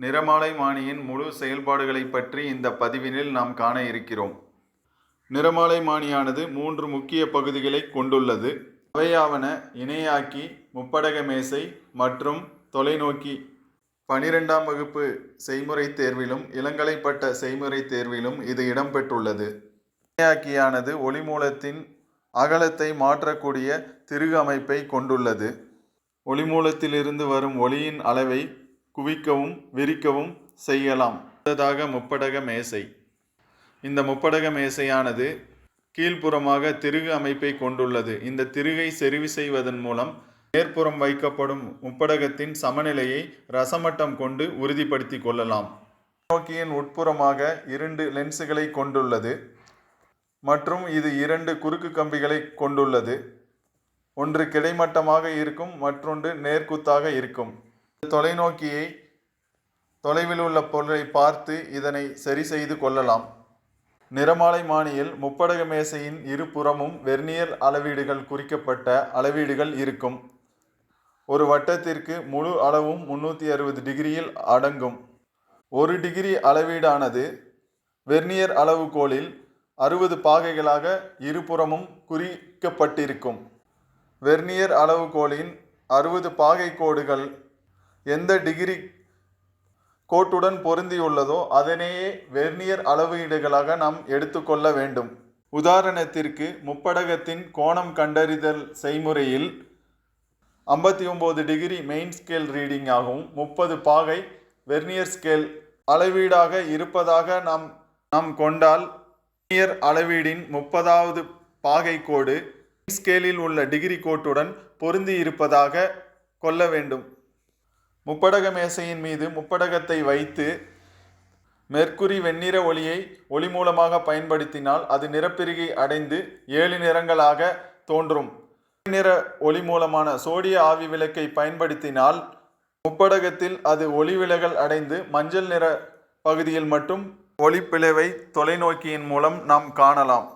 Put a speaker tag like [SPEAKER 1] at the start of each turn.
[SPEAKER 1] நிறமாலைமானியின் முழு செயல்பாடுகளைப் பற்றி இந்த பதிவினில் நாம் காண இருக்கிறோம். நிறமாலைமானியானது மூன்று முக்கிய பகுதிகளைக் கொண்டுள்ளது. அவையாவன இணையாக்கி முப்படக மேசை மற்றும் தொலைநோக்கி. பனிரெண்டாம் வகுப்பு செய்முறை தேர்விலும் இளங்கலைப்பட்ட செய்முறை தேர்விலும் இது இடம்பெற்றுள்ளது. இணையாக்கியானது ஒளிமூலத்தின் அகலத்தை மாற்றக்கூடிய திருகு அமைப்பை கொண்டுள்ளது. ஒளிமூலத்திலிருந்து வரும் ஒளியின் அளவை குவிக்கவும் விரிக்கவும் செய்யலாம். அடுத்ததாக முப்படக மேசை. இந்த முப்படக மேசையானது கீழ்ப்புறமாக திருகு அமைப்பை கொண்டுள்ளது. இந்த திருகை செறிவு செய்வதன் மூலம் மேற்புறம் வைக்கப்படும் முப்படகத்தின் சமநிலையை ரசமட்டம் கொண்டு உறுதிப்படுத்தி கொள்ளலாம். நோக்கியின் உட்புறமாக இரண்டு லென்ஸுகளை கொண்டுள்ளது. மற்றும் இது இரண்டு குறுக்கு கம்பிகளை கொண்டுள்ளது. ஒன்று கிடைமட்டமாக இருக்கும் மற்றொன்று நேர்க்குத்தாக இருக்கும். தொலைநோக்கியை தொலைவில் உள்ள பொருளை பார்த்து இதனை சரி செய்து கொள்ளலாம். நிறமாலை மானியில் முப்படக மேசையின் இருபுறமும் வெர்னியர் அளவீடுகள் குறிக்கப்பட்ட அளவீடுகள் இருக்கும். ஒரு வட்டத்திற்கு முழு அளவும் முன்னூற்றி அறுபது டிகிரியில் அடங்கும். ஒரு டிகிரி அளவீடானது வெர்னியர் அளவுகோலில் அறுபது பாகைகளாக இருபுறமும் குறிக்கப்பட்டிருக்கும். வெர்னியர் அளவுகோலின் அறுபது பாகை கோடுகள் எந்த டிகிரி கோட்டுடன் பொருந்தியுள்ளதோ அதனையே வெர்னியர் அளவீடுகளாக நாம் எடுத்துக்கொள்ள வேண்டும். உதாரணத்திற்கு முப்படகத்தின் கோணம் கண்டறிதல் செய்முறையில் ஐம்பத்தி ஒம்பது டிகிரி மெயின் ஸ்கேல் ரீடிங் ஆகவும் முப்பது பாகை வெர்னியர் ஸ்கேல் அளவீடாக இருப்பதாக நாம் நாம் கொண்டால் வெர்னியர் அளவீடின் முப்பதாவது பாகை கோடு ஸ்கேலில் உள்ள டிகிரி கோட்டுடன் பொருந்தி இருப்பதாக கொள்ள வேண்டும். முப்படக மேசையின் மீது முப்படகத்தை வைத்து மெர்க்குரி வெண்ணிற ஒளியை ஒளி மூலமாக பயன்படுத்தினால் அது நிறப்பிரிகை அடைந்து ஏழு நிறங்களாக தோன்றும். நிற ஒளி மூலமான சோடிய ஆவி விளக்கை பயன்படுத்தினால் முப்படகத்தில் அது ஒளி விலகல் அடைந்து மஞ்சள் நிற பகுதியில் மட்டும் ஒளிப்பிளவை தொலைநோக்கியின் மூலம் நாம் காணலாம்.